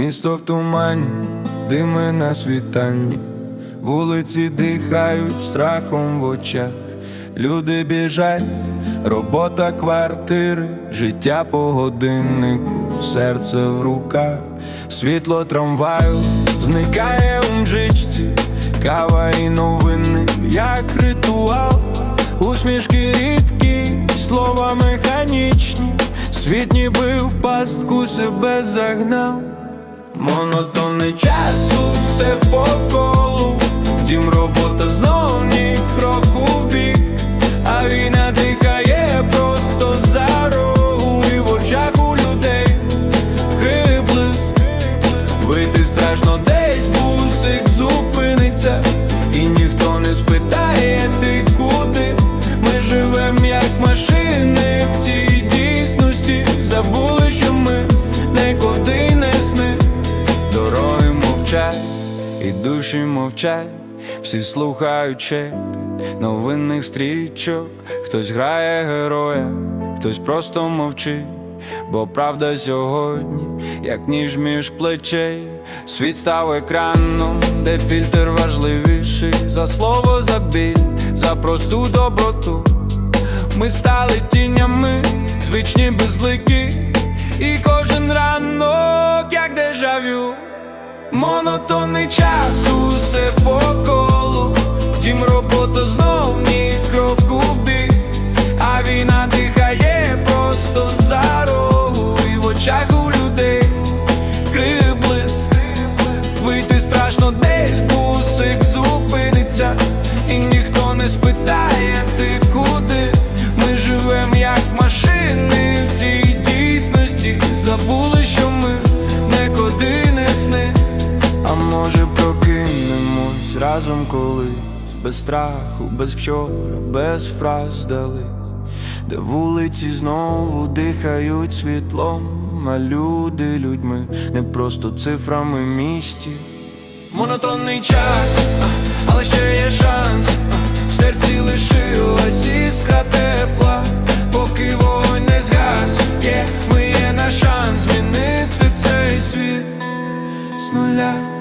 Місто в тумані, дими на світанні, вулиці дихають страхом в очах, люди біжать, робота, квартири, життя по годиннику, серце в руках, світло трамваю зникає у мжичці, кава і новини, як ритуал, усмішки рідкі, слова механічні, світ ніби в пастку себе загнав. Монотонний час, усе по колу, дім робота знов ні кроку бік, а війна дихає просто за рогу. І в очах у людей хриблис, вийти страшно десь бусик зупиниться, і ніхто не спитає, ти куди. Ми живем як машини в цій дійсності, забули, і душі мовчать, всі слухають шепіт новинних стрічок, хтось грає героя, хтось просто мовчить, бо правда сьогодні, як ніж між плечей, світ став екраном, де фільтр важливіший. За слово, за біль, за просту доброту. Ми стали тінями, звичні безликі, і кожен ранок, монотонний час, усе по колу, дім робота знов ні кроку в а війна дихає просто за рогу, і в очах у людей. Криблиск, вийти страшно десь бусик зупиниться, і ніхто не спитає, ти куди. Ми живем як машини в цій дійсності. Забули, що разом колись, без страху, без вчора, без фраз дали, де вулиці знову дихають світлом, а люди людьми, не просто цифрами місті. Монотонний час, але ще є шанс, в серці лишилась іскра тепла, поки вогонь не згас, є, ми є на шанс змінити цей світ з нуля.